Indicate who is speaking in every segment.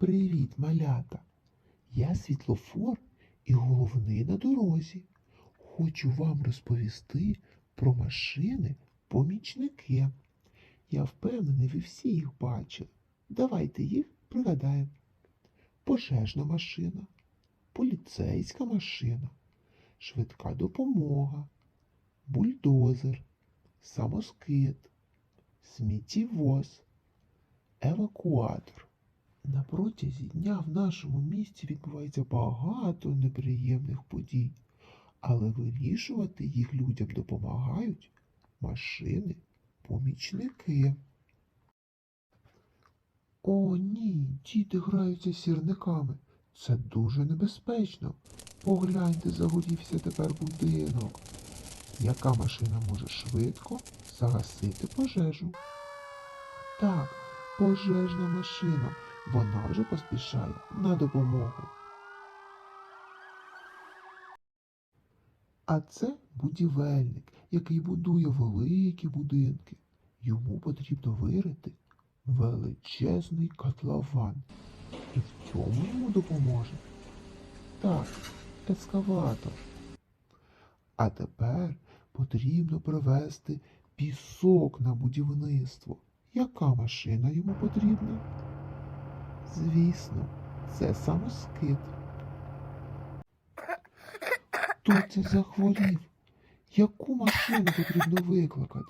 Speaker 1: Привіт, малята! Я світлофор і головний на дорозі. Хочу вам розповісти про машини помічники. Я впевнений, ви всі їх бачили. Давайте їх пригадаємо. Пожежна машина, поліцейська машина, швидка допомога, бульдозер, самоскид, сміттєвоз, евакуатор. На протязі дня в нашому місті відбувається багато неприємних подій, але вирішувати їх людям допомагають машини, помічники. О, ні, діти граються сірниками. Це дуже небезпечно. Погляньте, загорівся тепер будинок. Яка машина може швидко загасити пожежу? Так, пожежна машина. Вона вже поспішає на допомогу. А це будівельник, який будує великі будинки. Йому потрібно вирити величезний котлован. І в цьому йому допоможе. Так, ескаватор. А тепер потрібно привезти пісок на будівництво. Яка машина йому потрібна? Звісно, це самоскид. Це захворів? Яку машину потрібно викликати?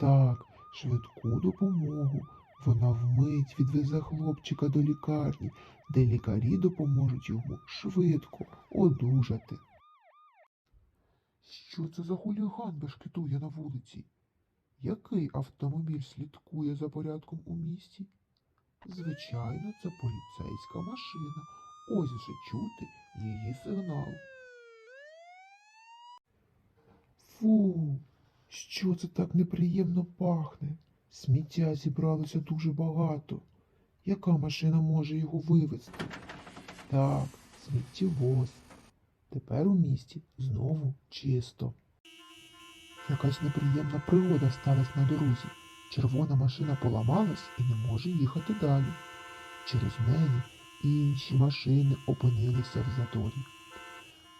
Speaker 1: Так, швидку допомогу. Вона вмить відвезе хлопчика до лікарні, де лікарі допоможуть йому швидко одужати. Що це за хуліган бешкетує на вулиці? Який автомобіль слідкує за порядком у місті? Звичайно, це поліцейська машина. Ось вже чути її сигнал. Фу, що це так неприємно пахне? Сміття зібралося дуже багато. Яка машина може його вивезти? Так, сміттєвоз. Тепер у місті знову чисто. Якась неприємна пригода сталася на дорозі. Червона машина поламалась і не може їхати далі. Через неї інші машини опинилися в заторі.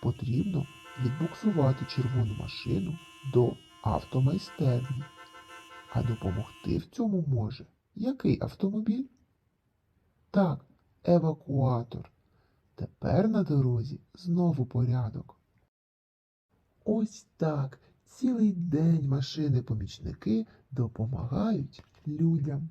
Speaker 1: Потрібно відбуксувати червону машину до автомайстерні. А допомогти в цьому може який автомобіль? Так, евакуатор. Тепер на дорозі знову порядок. Ось так. Цілий день машини-помічники допомагають людям.